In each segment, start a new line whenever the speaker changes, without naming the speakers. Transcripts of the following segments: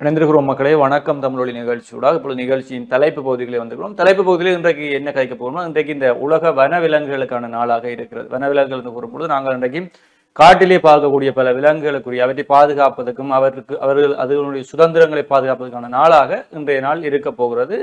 இணைந்திருக்கிறோம் மக்களே. வணக்கம் தமிழொலி நிகழ்ச்சியோட இப்பொழுது நிகழ்ச்சியின் தலைப்பு பகுதிகளை வந்திருக்கிறோம் தலைப்பு பகுதியில் இன்றைக்கு என்ன கைக்க போகிறோம் இன்றைக்கு இந்த உலக வனவிலங்குகளுக்கான நாளாக இருக்கிறது. வனவிலங்குகள் என்று கூறும்பொழுது நாங்கள் இன்றைக்கு காட்டிலே பார்க்கக்கூடிய பல விலங்குகளுக்குரிய அவற்றை பாதுகாப்பதற்கும் அவருக்கு அவர்கள் அதனுடைய சுதந்திரங்களை பாதுகாப்பதற்கான நாளாக இன்றைய நாள் இருக்க போகிறது.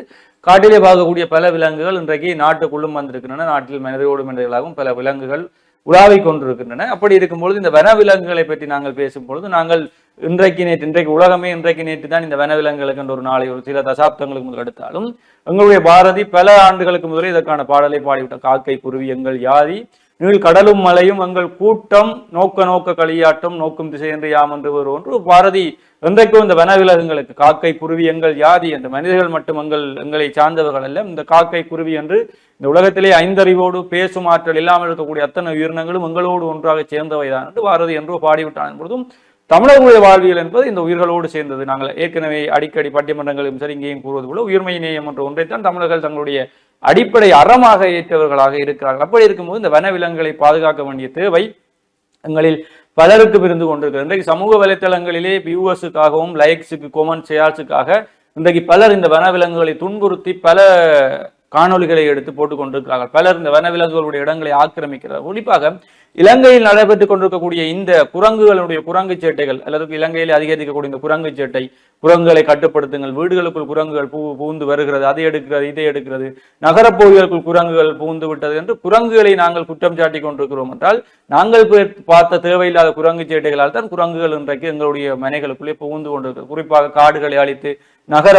காட்டிலே பார்க்கக்கூடிய பல விலங்குகள் இன்றைக்கு நாட்டுக்குள்ளும் வந்திருக்கின்றன. நாட்டில் மனிதரோடு மனிதர்களாகவும் பல விலங்குகள் உலாவிக் கொண்டிருக்கின்றன. அப்படி இருக்கும்பொழுது இந்த வனவிலங்குகளை பற்றி நாங்கள் பேசும்பொழுது நாங்கள் இன்றைக்கு நேற்று இன்றைக்கு உலகமே இன்றைக்கு நேற்று தான் இந்த வனவிலங்குகளுக்கு என்ற ஒரு நாளை ஒரு சில தசாப்தங்களுக்கு முதல் எடுத்தாலும் எங்களுடைய பாரதி பல ஆண்டுகளுக்கு முதலே இதற்கான பாடலை பாடிவிட்ட காக்கை குருவி எங்கள் யாதி நீள் கடலும் மலையும் எங்கள் கூட்டம் நோக்க நோக்க களியாட்டம் நோக்கும் திசை என்று யாம் என்று ஒரு ஒன்று. பாரதி என்றைக்கும் இந்த வனவிலங்குகளுக்கு காக்கை குருவி எங்கள் யாதி என்று மனிதர்கள் மட்டும் எங்கள் எங்களை சார்ந்தவர்கள் அல்ல. இந்த காக்கை குருவி என்று இந்த உலகத்திலே ஐந்தறிவோடு பேசும் ஆற்றல் இல்லாமல் இருக்கக்கூடிய அத்தனை உயிரினங்களும் எங்களோடு ஒன்றாக சேர்ந்தவைதான் என்று பாரதி என்றோ பாடிவிட்டான் என்பதும் தமிழர்களுடைய வாழ்வியல் என்பது இந்த உயிர்களோடு சேர்ந்தது. நாங்கள் ஏற்கனவே அடிக்கடி பட்டிமன்றங்களும் சரி இங்கேயும் கூறுவது போல உயிர்மை நேயம் என்ற ஒன்றைத்தான் தமிழர்கள் தங்களுடைய அடிப்படை அறமாக ஏற்றவர்களாக இருக்கிறார்கள். அப்படி இருக்கும்போது இந்த வனவிலங்குகளை பாதுகாக்க வேண்டிய தேவை எங்களில் பலருக்கு இருந்து கொண்டிருக்கிறது. இன்றைக்கு சமூக வலைத்தளங்களிலே வியூவர்ஸுக்காகவும் லைக்ஸுக்கு கொமெண்ட் ஷேர்ஸுக்காக இன்றைக்கு பலர் இந்த வனவிலங்குகளை துன்புறுத்தி பல காணொளிகளை எடுத்து போட்டுக் கொண்டிருக்கிறார்கள் பலர் இந்த வனவிலங்குகளுடைய இடங்களை ஆக்கிரமிக்கிறார் குறிப்பாக இலங்கையில் நடைபெற்றுக் கொண்டிருக்கக்கூடிய இந்த குரங்குகளுடைய குரங்கு சேட்டைகள் அல்லது இலங்கையில் அதிகரிக்கக்கூடிய இந்த குரங்கு சேட்டை குரங்குகளை கட்டுப்படுத்துங்கள் வீடுகளுக்குள் குரங்குகள் பூ பூந்து வருகிறது அதை எடுக்கிறது இதை எடுக்கிறது நகரப்பகுதிகளுக்குள் குரங்குகள் பூந்து விட்டது என்று குரங்குகளை நாங்கள் குற்றம் சாட்டி கொண்டிருக்கிறோம் என்றால் நாங்கள் பார்த்த தேவையில்லாத குரங்கு சேட்டைகளால் தான் குரங்குகள் இன்றைக்கு எங்களுடைய மனைகளுக்குள்ளே புகுந்து கொண்டிருக்கிறது. குறிப்பாக காடுகளை அழித்து நகர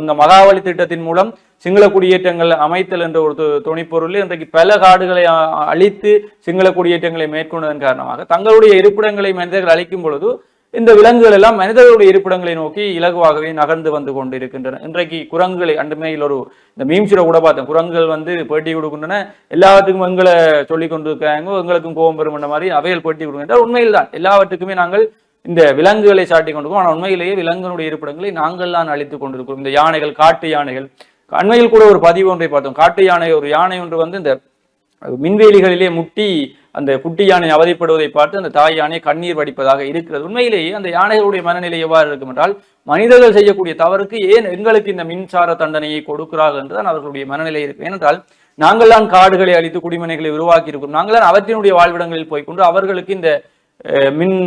இந்த மகாவலி திட்டத்தின் மூலம் சிங்கள குடியேற்றங்கள் அமைத்தல் என்ற ஒரு துணைப்பொருள் இன்றைக்கு பல காடுகளை அழித்து சிங்கள குடியேற்றங்களை மேற்கொண்டதன் காரணமாக தங்களுடைய இருப்பிடங்களை மனிதர்கள் அழிக்கும் பொழுது இந்த விலங்குகள் எல்லாம் மனிதர்களுடைய இருப்பிடங்களை நோக்கி இலகுவாகவே நகர்ந்து வந்து கொண்டிருக்கின்றன. இன்றைக்கு குரங்குகளை அண்டுமையில் ஒரு இந்த மீம்சில கூட பார்த்தேன். குரங்குகள் வந்து பேட்டி கொடுக்கின்றன. எல்லாத்துக்கும் எங்களை சொல்லி கொண்டிருக்காங்க. எங்களுக்கும் கோபம் பெறும் மாதிரி அவைகள் பேட்டி கொடுக்கின்றார் உண்மையில் தான். எல்லாவற்றுக்குமே நாங்கள் இந்த விலங்குகளை சாட்டி கொண்டிருக்கோம். ஆனால் உண்மையிலேயே விலங்குகளுடைய இருப்பிடங்களை நாங்கள் தான் அழித்துக் கொண்டிருக்கிறோம். இந்த யானைகள் காட்டு யானைகள் அண்மையில் கூட ஒரு பதிவு ஒன்றை பார்த்தோம். காட்டு யானை ஒரு யானை ஒன்று வந்து இந்த மின்வேலிகளிலே முட்டி அந்த குட்டி யானை அவதிப்படுவதை பார்த்து அந்த தாய் யானை கண்ணீர் வடிப்பதாக இருக்கிறது. உண்மையிலேயே அந்த யானைகளுடைய மனநிலை எவ்வாறு இருக்கும் என்றால் மனிதர்கள் செய்யக்கூடிய தவறுக்கு ஏன் எங்களுக்கு இந்த மின்சார தண்டனையை கொடுக்கிறார்கள் என்றுதான் அவர்களுடைய மனநிலை இருக்கும். ஏனென்றால் நாங்கள் தான் காடுகளை அழித்து குடிமனைகளை உருவாக்கி இருக்கிறோம் நாங்கள் தான் அவற்றினுடைய வாழ்விடங்களில் போய்கொண்டு அவர்களுக்கு இந்த மின்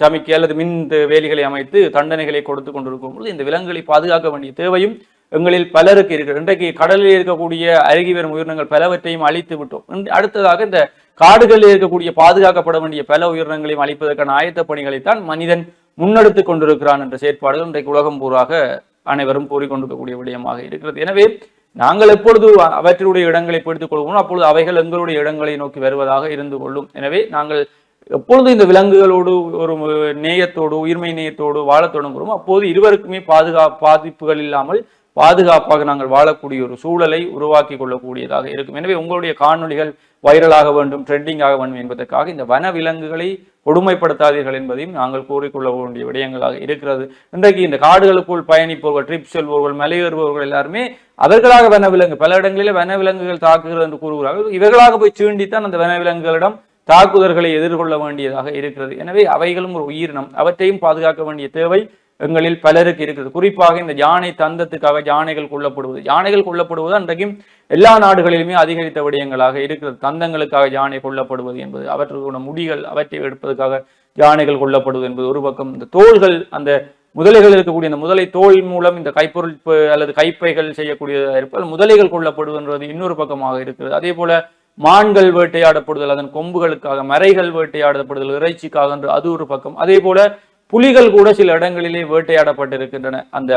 சமிக்கை அல்லது மின் வேலிகளை அமைத்து தண்டனைகளை கொடுத்து கொண்டிருக்கும் பொழுது இந்த விலங்குகளை பாதுகாக்க வேண்டிய தேவையும் எங்களில் பலருக்கு இருக்கிறது இன்றைக்கு கடலில் இருக்கக்கூடிய அருகி வரும் உயிரினங்கள் பலவற்றையும் அழித்து விட்டோம். அடுத்ததாக இந்த காடுகளில் இருக்கக்கூடிய பாதுகாக்கப்பட வேண்டிய பல உயிரினங்களையும் அழிப்பதற்கான ஆயத்த பணிகளைத்தான் மனிதன் முன்னெடுத்து கொண்டிருக்கிறான் என்ற செயற்பாடுகள் இன்றைக்கு உலகம் பூராக அனைவரும் கூறிக்கொண்டிருக்கக்கூடிய விடயமாக இருக்கிறது. எனவே நாங்கள் எப்பொழுது அவற்றுடைய இடங்களை பிடித்துக் கொள்வோம் அப்பொழுது அவைகள் எங்களுடைய இடங்களை நோக்கி வருவதாக இருந்து கொள்ளும். எனவே நாங்கள் எப்பொழுது இந்த விலங்குகளோடு ஒரு நேயத்தோடு உயிர்மை நேயத்தோடு வாழத் தொடங்குகிறோம் அப்போது இருவருக்குமே பாதுகா பாதிப்புகள் இல்லாமல் பாதுகாப்பாக நாங்கள் வாழக்கூடிய ஒரு சூழலை உருவாக்கி கொள்ளக்கூடியதாக இருக்கும். எனவே உங்களுடைய காணொலிகள் வைரலாக வேண்டும் ட்ரெண்டிங் ஆக வேண்டும் என்பதற்காக இந்த வன விலங்குகளை கொடுமைப்படுத்தாதீர்கள் என்பதையும் நாங்கள் கூறிக்கொள்ள வேண்டிய விடயங்களாக இருக்கிறது. இன்றைக்கு இந்த காடுகளுக்குள் பயணிப்பவர்கள் ட்ரிப் செல்பவர்கள் மலையேறுபவர்கள் எல்லாருமே அவர்களாக வனவிலங்கு பல இடங்களிலே வனவிலங்குகள் தாக்குகிறது என்று கூறுகிறார்கள். இவர்களாக போய் சீண்டித்தான் அந்த வனவிலங்குகளிடம் தாக்குதல்களை எதிர்கொள்ள வேண்டியதாக இருக்கிறது. எனவே அவைகளும் ஒரு உயிரினம். அவற்றையும் பாதுகாக்க வேண்டிய தேவை எங்களில் பலருக்கு இருக்குது. குறிப்பாக இந்த யானை தந்தத்துக்காக யானைகள் கொல்லப்படுவது. யானைகள் கொல்லப்படுவது அன்றைக்கும் எல்லா நாடுகளிலுமே அதிகரித்த விடயங்களாக இருக்கிறது. தந்தங்களுக்காக யானை கொல்லப்படுவது என்பது அவற்றுக்கான முடிகள் அவற்றை எடுப்பதற்காக யானைகள் கொல்லப்படுவது என்பது ஒரு பக்கம். இந்த தோள்கள் அந்த முதலைகள் இருக்கக்கூடிய இந்த முதலை தோல் மூலம் இந்த கைப்பொருள் அல்லது கைப்பைகள் செய்யக்கூடியதாக இருப்பால் முதலைகள் கொல்லப்படுவது இன்னொரு பக்கமாக இருக்கிறது. அதே போல மான்கள் வேட்டையாடப்படுதல் அதன் கொம்புகளுக்காக மறைகள் வேட்டையாடப்படுதல் இறைச்சிக்காக என்று அது ஒரு பக்கம். அதே போல புலிகள் கூட சில இடங்களிலே வேட்டையாடப்பட்டிருக்கின்றன. அந்த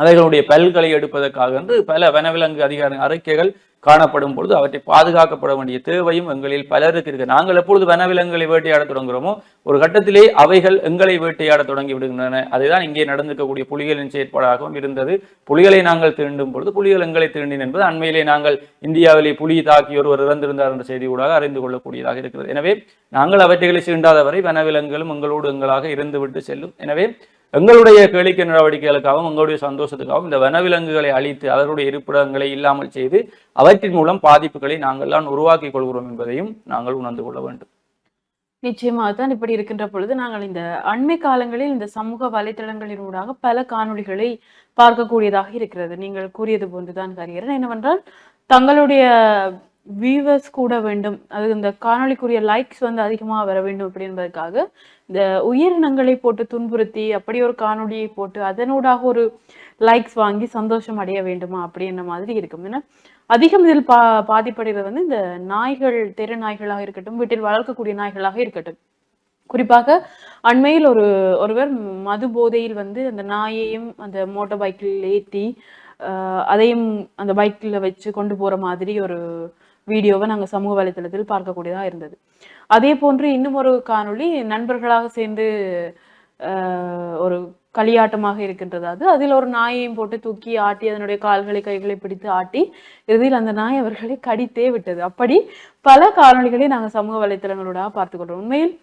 அவைகளுடைய பல்களை எடுப்பதற்காக என்று பல வனவிலங்கு அதிகார அறிக்கைகள் காணப்படும் பொழுது அவற்றை பாதுகாக்கப்பட வேண்டிய தேவையும் எங்களில் பலருக்கு இருக்கு. நாங்கள் எப்பொழுது வனவிலங்குகளை வேட்டையாட தொடங்குகிறோமோ ஒரு கட்டத்திலே அவைகள் எங்களை வேட்டையாட தொடங்கி விடுகின்றன. அதுதான் இங்கே நடந்திருக்கக்கூடிய புலிகளின் செயற்பாடாகவும் இருந்தது. புலிகளை நாங்கள் தீண்டும் பொழுது புலிகள் எங்களை தீண்டின் என்பது அண்மையிலே நாங்கள் இந்தியாவிலே புலி தாக்கி ஒருவர் இறந்திருந்தார் என்ற செய்தி ஊடாக அறிந்து கொள்ளக்கூடியதாக இருக்கிறது. எனவே நாங்கள் அவற்றைகளை சீண்டாதவரை வனவிலங்குகளும் எங்களோடு எங்களாக இருந்துவிட்டு செல்லும். எனவே எங்களுடைய கேளிக்கை நடவடிக்கைகளுக்காகவும் எங்களுடைய சந்தோஷத்துக்காகவும் இந்த வனவிலங்குகளை அழித்து அவர்களுடைய இருப்பிடங்களை இல்லாமல் செய்து அவற்றின் மூலம் பாதிப்புகளை நாங்கள் தான் உருவாக்கி கொள்கிறோம் என்பதையும் நாங்கள் உணர்ந்து கொள்ள வேண்டும்.
நிச்சயமாகத்தான் இப்படி இருக்கின்ற பொழுது நாங்கள் இந்த அண்மை காலங்களில் இந்த சமூக வலைத்தளங்களினூடாக பல காணொளிகளை பார்க்கக்கூடியதாக இருக்கிறது. நீங்கள் கூறியது போன்றுதான் கரியர் என்னவென்றால் தங்களுடைய வியூவர்ஸ் கூட வேண்டும். அது இந்த காணொளிக்குரிய லைக்ஸ் வந்து அதிகமாக வர வேண்டும் அப்படி என்பதற்காக இந்த உயிரினங்களை போட்டு துன்புறுத்தி அப்படி ஒரு காணொளியை போட்டு அதனூடாக ஒரு லைக்ஸ் வாங்கி சந்தோஷம் அடைய வேண்டுமா அப்படின்ற மாதிரி இருக்கும். ஏன்னா அதிகம் இதில் பா பாதிப்படைகிறது வந்து இந்த நாய்கள் தெரு நாய்களாக இருக்கட்டும் வீட்டில் வளர்க்கக்கூடிய நாய்களாக இருக்கட்டும். குறிப்பாக அண்மையில் ஒரு ஒருவர் மது போதையில் வந்து அந்த நாயையும் அந்த மோட்டார் பைக்கில் ஏற்றி அதையும் அந்த பைக்கில் வச்சு கொண்டு போகிற மாதிரி ஒரு வீடியோவை நாங்கள் சமூக வலைத்தளத்தில் பார்க்கக்கூடியதாக இருந்தது. அதே போன்று இன்னும் ஒரு காணொளி நண்பர்களாக சேர்ந்து ஆஹ், ஒரு களியாட்டமாக இருக்கின்றது அது. அதில் ஒரு நாயையும் போட்டு தூக்கி ஆட்டி அதனுடைய கால்களை கைகளை பிடித்து ஆட்டி இறுதியில் அந்த நாய் அவர்களை கடித்தே விட்டது. அப்படி பல காணொலிகளை நாங்கள் சமூக வலைத்தளங்களோட பார்த்துக்கொள்றோம் உண்மையில்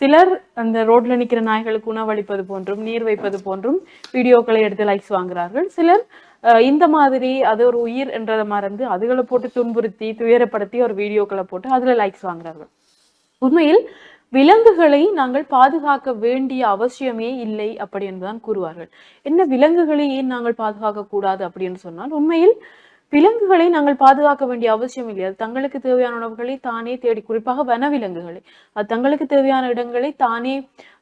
சிலர் அந்த ரோட்ல நிற்கிற நாய்களுக்கு உணவளிப்பது போன்றும் நீர் வைப்பது போன்றும் வீடியோக்களை எடுத்து லைக்ஸ் வாங்குறார்கள் சிலர் இந்த மாதிரி அது ஒரு உயிர் என்றதை மறந்து அதுகளை போட்டு துன்புறுத்தி துயரப்படுத்தி ஒரு வீடியோக்களை போட்டு அதுல லைக்ஸ் வாங்குறார்கள். உண்மையில் விலங்குகளை நாங்கள் பாதுகாக்க வேண்டிய அவசியமே இல்லை அப்படி என்றுதான் கூறுவார்கள். என்ன விலங்குகளை ஏன் நாங்கள் பாதுகாக்க கூடாது அப்படின்னு சொன்னால் உண்மையில் விலங்குகளை நாங்கள் பாதுகாக்க வேண்டிய அவசியம் இல்லை. அது தங்களுக்கு தேவையான உணவுகளை தானே தேடி குறிப்பாக வனவிலங்குகளை. அது தங்களுக்கு தேவையான இடங்களை தானே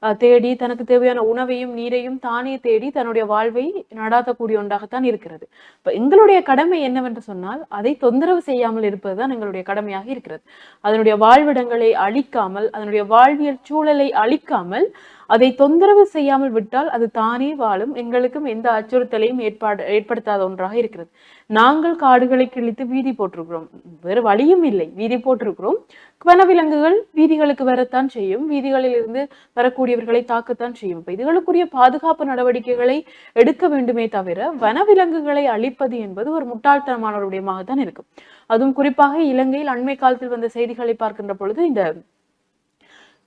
அஹ், தேடி தனக்கு தேவையான உணவையும் நீரையும் தானே தேடி தன்னுடைய வாழ்வை நடாத்தக்கூடிய ஒன்றாகத்தான் இருக்கிறது. இப்ப எங்களுடைய கடமை என்னவென்று சொன்னால் அதை தொந்தரவு செய்யாமல் இருப்பதுதான் எங்களுடைய கடமையாக இருக்கிறது. அதனுடைய வாழ்விடங்களை அழிக்காமல் அதனுடைய வாழ்வியல் சூழலை அழிக்காமல் அதை தொந்தரவு செய்யாமல் விட்டால் அது தானே வாழும். எங்களுக்கும் எந்த அச்சுறுத்தலையும் ஏற்பாடு ஏற்படுத்தாத ஒன்றாக இருக்கிறது. நாங்கள் காடுகளை கிழித்து வீதி போட்டிருக்கிறோம். வேறு வழியும் இல்லை. வீதி போட்டிருக்கிறோம். வனவிலங்குகள் வீதிகளுக்கு வரத்தான் செய்யும். வீதிகளில் இருந்து வரக்கூடியவர்களை தாக்கத்தான் செய்யும். இப்போ இதுகளுக்குரிய பாதுகாப்பு நடவடிக்கைகளை எடுக்க வேண்டுமே தவிர வனவிலங்குகளை அழிப்பது என்பது ஒரு முட்டாள்தனமான ஒரு இருக்கும். அதுவும் குறிப்பாக இலங்கையில் அண்மை காலத்தில் வந்த செய்திகளை பார்க்கின்ற பொழுது இந்த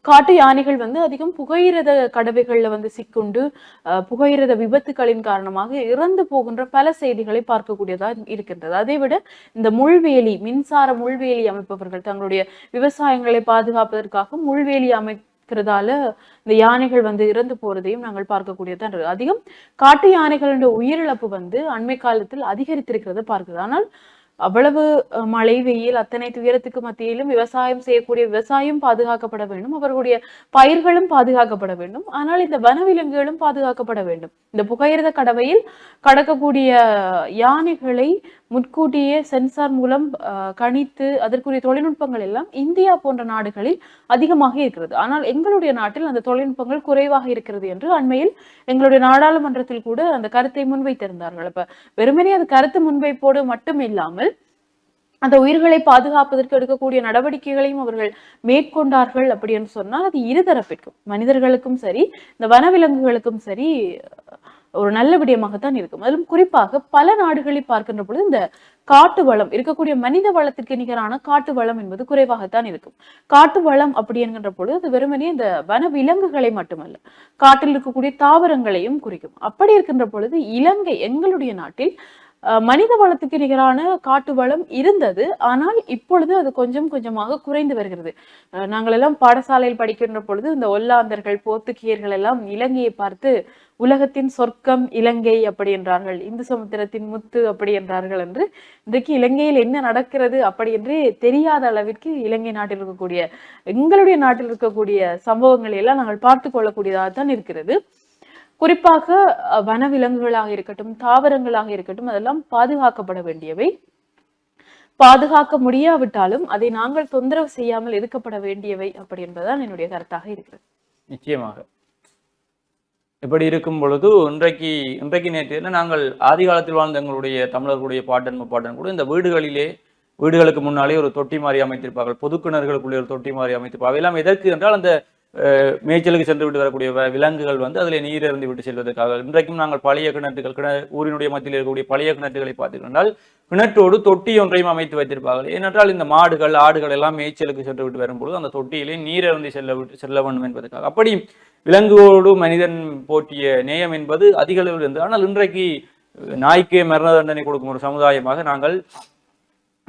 காட்டு யானைகள் வந்து அதிகம் புகையிரத கடவைகளில் வந்து சிக்குண்டு அஹ், புகையிரத விபத்துகளின் காரணமாக இறந்து போகின்ற பல செய்திகளை பார்க்கக்கூடியதா இருக்கின்றது. அதை விட இந்த முள்வேலி மின்சார முள்வேலி அமைப்பவர்கள் தங்களுடைய விவசாயங்களை பாதுகாப்பதற்காக முள்வேலி அமைக்கிறதால இந்த யானைகள் வந்து இறந்து போறதையும் நாங்கள் பார்க்கக்கூடியதான் இருக்கு அதிகம் காட்டு யானைகளுடைய உயிரிழப்பு வந்து அண்மை காலத்தில் அதிகரித்திருக்கிறத பார்க்குது. ஆனால் அவ்வளவு அஹ், மழை வெயில் அத்தனை துயரத்துக்கு மத்தியிலும் விவசாயம் செய்யக்கூடிய விவசாயம் பாதுகாக்கப்பட வேண்டும். அவர்களுடைய பயிர்களும் பாதுகாக்கப்பட வேண்டும். ஆனால் இந்த வனவிலங்குகளும் பாதுகாக்கப்பட வேண்டும். இந்த புகையிரத கடவையில் கடக்கக்கூடிய யானைகளை முன்கூட்டியே சென்சார் மூலம் அஹ், கணித்து அதற்குரிய தொழில்நுட்பங்கள் எல்லாம் இந்தியா போன்ற நாடுகளில் அதிகமாக இருக்கிறது. ஆனால் எங்களுடைய நாட்டில் அந்த தொழில்நுட்பங்கள் குறைவாக இருக்கிறது என்று அண்மையில் எங்களுடைய நாடாளுமன்றத்தில் கூட அந்த கருத்தை முன்வைத்திருந்தார்கள். அப்ப வெறுமனே அது கருத்து முன்வைப்போடு மட்டும் இல்லாமல் அந்த உயிர்களை பாதுகாப்பதற்கு எடுக்கக்கூடிய நடவடிக்கைகளையும் அவர்கள் மேற்கொண்டார்கள் அப்படின்னு சொன்னால் அது இருதரப்பிற்கும் மனிதர்களுக்கும் சரி இந்த வனவிலங்குகளுக்கும் சரி ஒரு நல்ல விடயமாகத்தான் இருக்கும். அதிலும் குறிப்பாக பல நாடுகளை பார்க்கின்ற பொழுது இந்த காட்டு வளம் இருக்கக்கூடிய மனித வளத்திற்கு நிகரான காட்டு வளம் என்பது குறைவாகத்தான் இருக்கும். காட்டு வளம் அப்படி என்கின்ற பொழுது அது வெறுமனே இந்த வன விலங்குகளை மட்டுமல்ல காட்டில் இருக்கக்கூடிய தாவரங்களையும் குறிக்கும். அப்படி இருக்கின்ற பொழுது இலங்கை எங்களுடைய நாட்டில் மனித வளத்துக்கு நிகரான காட்டு வளம் இருந்தது. ஆனால் இப்பொழுது அது கொஞ்சம் கொஞ்சமாக குறைந்து வருகிறது. அஹ், நாங்கள் எல்லாம் பாடசாலையில் படிக்கின்ற பொழுது இந்த ஒல்லாந்தர்கள் போர்த்துகீயர்கள் எல்லாம் இலங்கையை பார்த்து உலகத்தின் சொர்க்கம் இலங்கை அப்படி என்றார்கள். இந்து சமுத்திரத்தின் முத்து அப்படி என்றார்கள் என்று. இன்றைக்கு இலங்கையில் என்ன நடக்கிறது அப்படி என்று தெரியாத அளவிற்கு இலங்கை நாட்டில் இருக்கக்கூடிய எங்களுடைய நாட்டில் இருக்கக்கூடிய சம்பவங்களை எல்லாம் நாங்கள் பார்த்து கொள்ளக்கூடியதாக தான் இருக்கிறது. குறிப்பாக வனவிலங்குகளாக இருக்கட்டும் தாவரங்களாக இருக்கட்டும் அதெல்லாம் பாதுகாக்கப்பட வேண்டியவை. பாதுகாக்க முடியாவிட்டாலும் அதை நாங்கள் தொந்தரவு செய்யாமல் இருக்கப்பட வேண்டியவை அப்படி என்பதுதான் என்னுடைய கருத்தாக இருக்கிறது.
நிச்சயமாக. இப்படி இருக்கும் பொழுது இன்றைக்கு இன்றைக்கு நேற்று நாங்கள் ஆதி காலத்தில் வாழ்ந்த எங்களுடைய தமிழர்களுடைய பாட்டன் முப்பாட்டன் கூட இந்த வீடுகளிலே வீடுகளுக்கு முன்னாலே ஒரு தொட்டி மாதிரி அமைத்திருப்பார்கள். பொதுக்கிணறுகளுக்குள்ளே ஒரு தொட்டி மாதிரி அமைத்திருப்பார்கள். எல்லாம் எதற்கு என்றால் அந்த மேய்ச்சலுக்கு சென்று விட்டு வரக்கூடிய விலங்குகள் வந்து அதில் நீர் இறந்து விட்டு செல்வதற்காக. இன்றைக்கும் நாங்கள் பழைய கிணற்றுகள் கிண ஊரினுடைய மத்தியில் இருக்கக்கூடிய பழைய கிணற்றுகளை பார்த்துக்கிட்டால் கிணற்றோடு தொட்டி ஒன்றையும் அமைத்து வைத்திருப்பார்கள். ஏனென்றால் இந்த மாடுகள் ஆடுகள் எல்லாம் மேய்ச்சலுக்கு சென்று விட்டு வரும்பொழுது அந்த தொட்டியிலே நீர் இறந்து செல்ல விட்டு செல்ல வேண்டும் என்பதற்காக. அப்படி விலங்குகளோடு மனிதன் போற்றிய நேயம் என்பது அதிக அளவில் இருந்தது. ஆனால் இன்றைக்கு நாய்க்கே மரண தண்டனை கொடுக்கும் ஒரு சமுதாயமாக நாங்கள்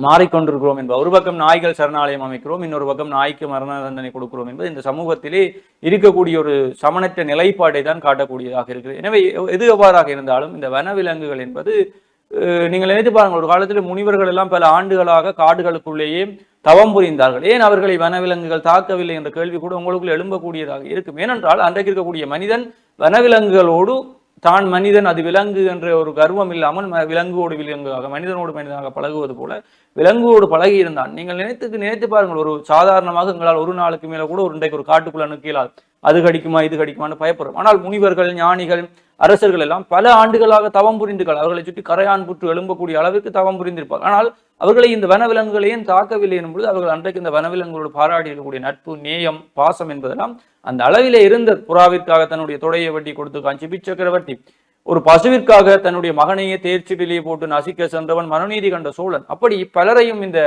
மாறிக்கொண்டிருக்கிறோம் என்பது. ஒரு பக்கம் நாய்கள் சரணாலயம் அமைக்கிறோம் இன்னொரு பக்கம் நாய்க்கு மரண தண்டனை கொடுக்கிறோம் என்பது இந்த சமூகத்திலே இருக்கக்கூடிய ஒரு சமனற்ற நிலைப்பாட்டை தான் காட்டக்கூடியதாக இருக்குது எனவே எது எவ்வாறாக இருந்தாலும் இந்த வனவிலங்குகள் என்பது நீங்கள் நினைத்து பாருங்கள் ஒரு காலத்தில் முனிவர்கள் எல்லாம் பல ஆண்டுகளாக காடுகளுக்குள்ளேயே தவம் புரிந்தார்கள். ஏன் அவர்களை வனவிலங்குகள் தாக்கவில்லை என்ற கேள்வி கூட உங்களுக்குள் எழும்பக்கூடியதாக இருக்கும். ஏனென்றால் அன்றைக்கு இருக்கக்கூடிய மனிதன் வனவிலங்குகளோடு தான் மனிதன் அது விலங்கு என்ற ஒரு கர்வம் இல்லாமல் விலங்குவோடு விலங்காக மனிதனோடு மனிதனாக பழகுவது போல விலங்குவோடு பழகி இருந்தான் நீங்கள் நினைத்துக்கு நினைத்து பாருங்கள் ஒரு சாதாரணமாக எங்களால் ஒரு நாளுக்கு மேல கூட ஒரு இன்றைக்கு ஒரு காட்டுக்குள்ள நிற்கலாது அது கடிக்குமா இது கடிக்குமான்னு பயப்படுறோம். ஆனால் முனிவர்கள் ஞானிகள் அரசர்கள் எல்லாம் பல ஆண்டுகளாக தவம் புரிந்துகள். அவர்களை சுற்றி கரையான் புற்று எழும்பக்கூடிய அளவுக்கு தவம் புரிந்திருப்பார். ஆனால் அவர்களை இந்த வனவிலங்குகளையும் தாக்கவில்லை என்பது அவர்கள் அன்றைக்கு இந்த வனவிலங்குகளோடு பாராட்டி இருக்கக்கூடிய நட்பு நேயம் பாசம் என்பதெல்லாம் அந்த அளவிலே இருந்த புறாவிற்காக தன்னுடைய தொடையை வெட்டி கொடுத்து காஞ்சி பிச்சக்கரவர்த்தி ஒரு பசுவிற்காக தன்னுடைய மகனையே தேர்ச்சி வெளியே போட்டு நசிக்க சென்றவன் மனுநீதி கண்ட சோழன். அப்படி பலரையும் இந்த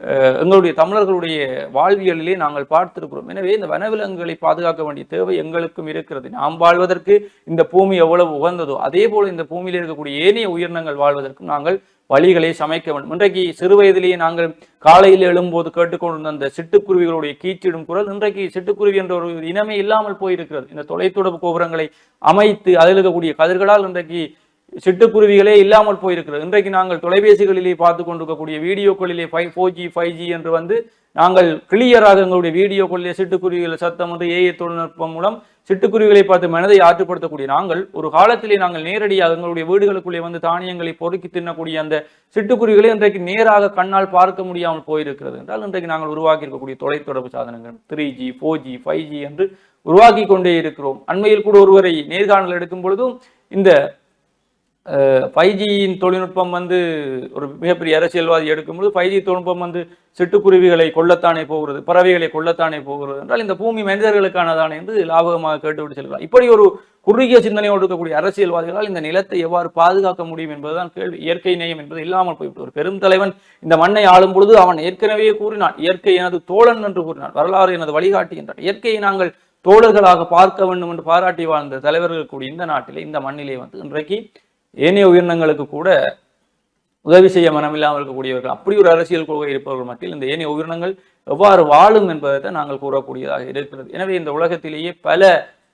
எங்களுடைய தமிழர்களுடைய வாழ்வியலிலே நாங்கள் பார்த்திருக்கிறோம். எனவே இந்த வனவிலங்குகளை பாதுகாக்க வேண்டிய தேவை எங்களுக்கும் இருக்கிறது. நாம் வாழ்வதற்கு இந்த பூமி எவ்வளவு உகந்ததோ அதே போல இந்த பூமியில் இருக்கக்கூடிய ஏனைய உயிரினங்கள் வாழ்வதற்கும் நாங்கள் வழிகளை சமைக்க வேண்டும். இன்றைக்கு சிறு வயதிலேயே நாங்கள் காலையில் எழும்போது கேட்டுக்கொண்டிருந்த அந்த சிட்டுக்குருவிகளுடைய கீச்சிடும் குரல் இன்றைக்கு சிட்டுக்குருவி என்ற ஒரு இனமே இல்லாமல் போயிருக்கிறது. இந்த தொலைத்தொடர்பு கோபுரங்களை அமைத்து அதில் இருக்கக்கூடிய கதிர்களால் இன்றைக்கு சிட்டுக்குருவிகளே இல்லாமல் போயிருக்கிறது. இன்றைக்கு நாங்கள் தொலைபேசிகளிலே பார்த்து கொண்டிருக்கக்கூடிய வீடியோக்களிலே five four G five G என்று வந்து நாங்கள் கிளியராக எங்களுடைய வீடியோக்களிலே சிட்டுக்குருவிகள் சத்தம் வந்து ஏஐ தொழில்நுட்பம் மூலம் சிட்டுக்குருவிகளை பார்த்து மனதை ஆற்றுப்படுத்தக்கூடிய நாங்கள் ஒரு காலத்திலே நாங்கள் நேரடியாக எங்களுடைய வீடுகளுக்குள்ளே வந்து தானியங்களை பொறுக்கி தின்னக்கூடிய அந்த சிட்டுக்குருவிகளை இன்றைக்கு நேராக கண்ணால் பார்க்க முடியாமல் போயிருக்கிறது என்றால் இன்றைக்கு நாங்கள் உருவாக்கி இருக்கக்கூடிய தொலைத்தொடர்பு சாதனங்கள் three G four G five G என்று உருவாக்கி கொண்டே இருக்கிறோம். அண்மையில் கூட ஒருவரை நேர்காணல் எடுக்கும் பொழுதும் இந்த ஃபைவ் ஜியின் தொழில்நுட்பம் வந்து ஒரு மிகப்பெரிய அரசியல்வாதி எடுக்கும்போது ஃபைவ் ஜி தொழில்நுட்பம் வந்து சிட்டுக்குருவிகளை கொள்ளத்தானே போகிறது பறவைகளை கொல்லத்தானே போகிறது என்றால் இந்த பூமி மனிதர்களுக்கானதானே என்று லாபகமாக கேட்டுவிட்டு செல்கிறார். இப்படி ஒரு குறுகிய சிந்தனையோடு இருக்கக்கூடிய அரசியல்வாதிகளால் இந்த நிலத்தை எவ்வாறு பாதுகாக்க முடியும் என்பதுதான் கேள்வி. இயற்கை நேயம் என்பது இல்லாமல் போய்விட்டு ஒரு பெரும் தலைவன் இந்த மண்ணை ஆளும் பொழுது அவன் ஏற்கனவே கூறினான் இயற்கை எனது தோழன் என்று கூறினான் வரலாறு எனது வழிகாட்டி என்றான். இயற்கையை நாங்கள் தோழர்களாக பார்க்க வேண்டும் என்று பாராட்டி வாழ்ந்த தலைவர்கள் கூடிய இந்த நாட்டிலே இந்த மண்ணிலே வந்து இன்றைக்கு ஏனைய உயிரினங்களுக்கு கூட உதவி செய்ய மனமில்லாமல் இருக்கக்கூடியவர்கள் அப்படி ஒரு அரசியல் கொள்கை இருப்பவர்கள் மத்தியில் இந்த ஏனைய உயிரினங்கள் எவ்வாறு வாழும் என்பதை நாங்கள் கூறக்கூடியதாக இருக்கிறது. எனவே இந்த உலகத்திலேயே பல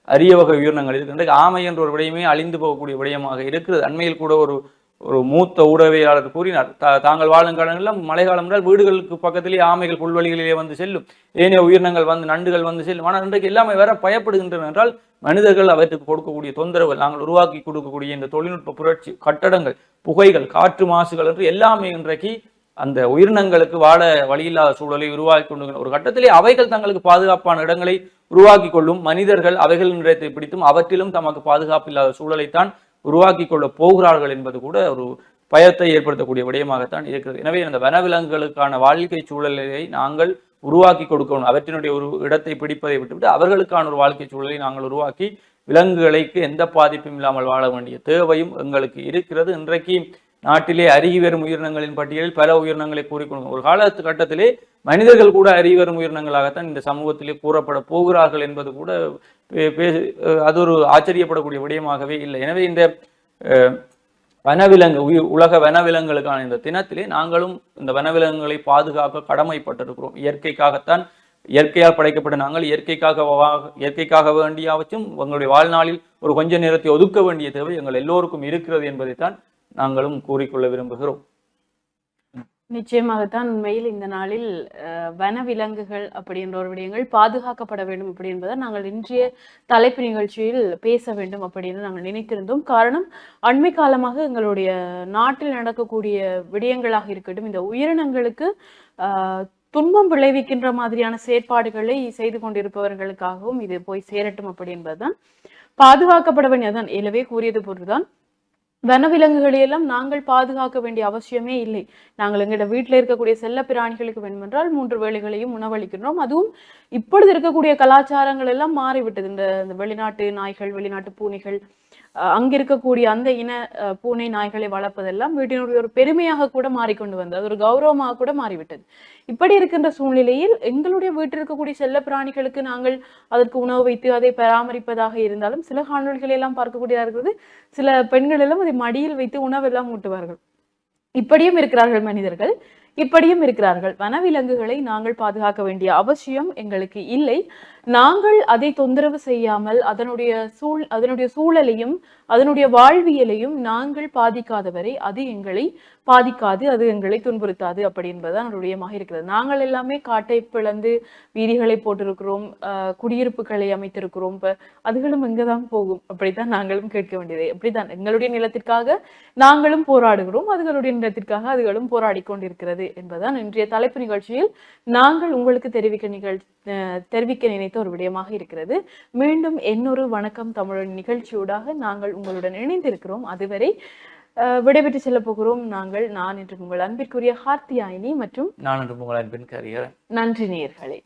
அரிய வகை உயிரினங்கள் இருக்கின்றது ஆமை என்ற ஒரு விடயமே அழிந்து போகக்கூடிய விடயமாக இருக்கிறது. அண்மையில் கூட ஒரு ஒரு மூத்த ஊடகவியலாளர் கூறினார் தா- தாங்கள் வாழும் காலங்களில் மழைக்காலம் என்றால் வீடுகளுக்கு பக்கத்திலேயே ஆமைகள் புல்வெளிகளிலே வந்து செல்லும். ஏனைய உயிரினங்கள் வந்து நண்டுகள் வந்து செல்லும். ஆனால் இன்றைக்கு எல்லாமே வேற பயப்படுகின்றன என்றால் மனிதர்கள் அவற்றுக்கு கொடுக்கக்கூடிய தொந்தரவு நாங்கள் உருவாக்கி கொடுக்கக்கூடிய இந்த தொழில்நுட்ப புரட்சி கட்டடங்கள் புகைகள் காற்று மாசுகள் என்று எல்லாமே இன்றைக்கு அந்த உயிரினங்களுக்கு வாழ வழியில்லாத சூழலை உருவாக்கி கொண்டு ஒரு கட்டத்திலே அவைகள் தங்களுக்கு பாதுகாப்பான இடங்களை உருவாக்கி கொள்ளும் மனிதர்கள் அவைகளின் இடத்தை பிடித்தும் அவற்றிலும் தமக்கு பாதுகாப்பு இல்லாத சூழலைத்தான் உருவாக்கி கொள்ள போகிறார்கள் என்பது கூட ஒரு பயத்தை ஏற்படுத்தக்கூடிய விடயமாகத்தான் இருக்கிறது. எனவே அந்த வனவிலங்குகளுக்கான வாழ்க்கை சூழலை நாங்கள் உருவாக்கி கொடுக்கணும். அவற்றினுடைய ஒரு இடத்தை பிடிப்பதை விட்டுவிட்டு அவர்களுக்கான ஒரு வாழ்க்கை சூழலை நாங்கள் உருவாக்கி விலங்குகளுக்கு எந்த பாதிப்பும் இல்லாமல் வாழ வேண்டிய தேவையும் எங்களுக்கு இருக்கிறது. இன்றைக்கு நாட்டிலே அருகி வரும் உயிரினங்களின் பட்டியலில் பல உயிரினங்களை கூறிக்கொள்ளும் ஒரு காலத்து கட்டத்திலே மனிதர்கள் கூட அருகி வரும் உயிரினங்களாகத்தான் இந்த சமூகத்திலே கூறப்பட போகிறார்கள் என்பது கூட பே- அது ஒரு ஆச்சரியப்படக்கூடிய விடயமாகவே இல்லை. எனவே இந்த அஹ், வனவிலங்கு உயிர் உலக வனவிலங்குகளுக்கான இந்த தினத்திலே நாங்களும் இந்த வனவிலங்குகளை பாதுகாக்க கடமைப்பட்டிருக்கிறோம். இயற்கைக்காகத்தான் இயற்கையால் படைக்கப்பட்ட நாங்கள் இயற்கைக்காக இயற்கைக்காக வேண்டியாவற்றும் உங்களுடைய வாழ்நாளில் ஒரு கொஞ்ச நேரத்தை ஒதுக்க வேண்டிய தேவை எங்கள் எல்லோருக்கும் இருக்கிறது என்பதைத்தான் நாங்களும் கூறிக்கொள்ள விரும்புகிறோம்.
நிச்சயமாகத்தான் உண்மையில் இந்த நாளில் அஹ், வனவிலங்குகள் அப்படின்ற ஒரு விடயங்கள் பாதுகாக்கப்பட வேண்டும் அப்படி என்பதை நாங்கள் இன்றைய தலைப்பு நிகழ்ச்சியில் பேச வேண்டும் அப்படின்னு நாங்கள் நினைத்திருந்தோம். காரணம் அண்மை காலமாக எங்களுடைய நாட்டில் நடக்கக்கூடிய விடயங்களாக இருக்கட்டும் இந்த உயிரினங்களுக்கு ஆஹ், துன்பம் விளைவிக்கின்ற மாதிரியான செயற்பாடுகளை செய்து கொண்டிருப்பவர்களுக்காகவும் இது போய் சேரட்டும் அப்படி என்பதுதான். பாதுகாக்கப்பட வேண்டியதுதான். எனவே கூறியது போன்றுதான். வனவிலங்குகளை எல்லாம் நாங்கள் பாதுகாக்க வேண்டிய அவசியமே இல்லை. நாங்கள் எங்களோட வீட்டில் இருக்கக்கூடிய செல்ல பிராணிகளுக்கு வேண்டுமென்றால் மூன்று வேலைகளையும் உணவளிக்கின்றோம். அதுவும் இப்பொழுது இருக்கக்கூடிய கலாச்சாரங்கள் எல்லாம் மாறிவிட்டது. இந்த இந்த வெளிநாட்டு நாய்கள் வெளிநாட்டு பூனைகள் அங்க இருக்கக்கூடிய அந்த இன பூனை நாய்களை வளர்ப்பதெல்லாம் வீட்டினுடைய ஒரு பெருமையாக கூட மாறிக்கொண்டு வந்தது. அது ஒரு கௌரவமாக கூட மாறிவிட்டது. இப்படி இருக்கின்ற சூழ்நிலையில் எங்களுடைய வீட்டில் இருக்கக்கூடிய செல்ல பிராணிகளுக்கு நாங்கள் அதற்கு உணவு வைத்து அதை பராமரிப்பதாக இருந்தாலும் சில காணொலிகளை எல்லாம் பார்க்கக்கூடியதாக இருக்கிறது. சில பெண்கள் எல்லாம் அதை மடியில் வைத்து உணவெல்லாம் ஊட்டுவார்கள். இப்படியும் இருக்கிறார்கள் மனிதர்கள். இப்படியும் இருக்கிறார்கள். வனவிலங்குகளை நாங்கள் பாதுகாக்க வேண்டிய அவசியம் எங்களுக்கு இல்லை. நாங்கள் அதை தொந்தரவு செய்யாமல் அதனுடைய சூழ் அதனுடைய சூழலையும் அதனுடைய வாழ்வியலையும் நாங்கள் பாதிக்காதவரை அது எங்களை பாதிக்காது அது எங்களை துன்புறுத்தாது அப்படி என்பதுதான் அதனுடைய இருக்கிறது. நாங்கள் எல்லாமே காட்டை பிளந்து வீதிகளை போட்டிருக்கிறோம் குடியிருப்புகளை அமைத்திருக்கிறோம். இப்போ அதுகளும் எங்கதான் போகும். அப்படித்தான் நாங்களும் கேட்க வேண்டியது. அப்படித்தான். எங்களுடைய நிலத்திற்காக நாங்களும் போராடுகிறோம். அதுகளுடைய நிலத்திற்காக அதுகளும் போராடி கொண்டிருக்கிறது என்பதுதான் இன்றைய தலைப்பு நிகழ்ச்சியில் நாங்கள் உங்களுக்கு தெரிவிக்க நிகழ் அஹ் தெரிவிக்க நினைத்த ஒரு விடயமாக இருக்கிறது. மீண்டும் இன்னொரு வணக்கம் தமிழன் நிகழ்ச்சியூடாக நாங்கள் உங்களுடன் இணைந்திருக்கிறோம். அதுவரை விடைபெற்று செல்ல போகிறோம். நாங்கள் நான் என்று உங்கள் அன்பிற்குரிய ஹார்த்தியாயினி மற்றும்
நான் என்று உங்கள் அன்பின் கரியர்.
நன்றி நேயர்களே.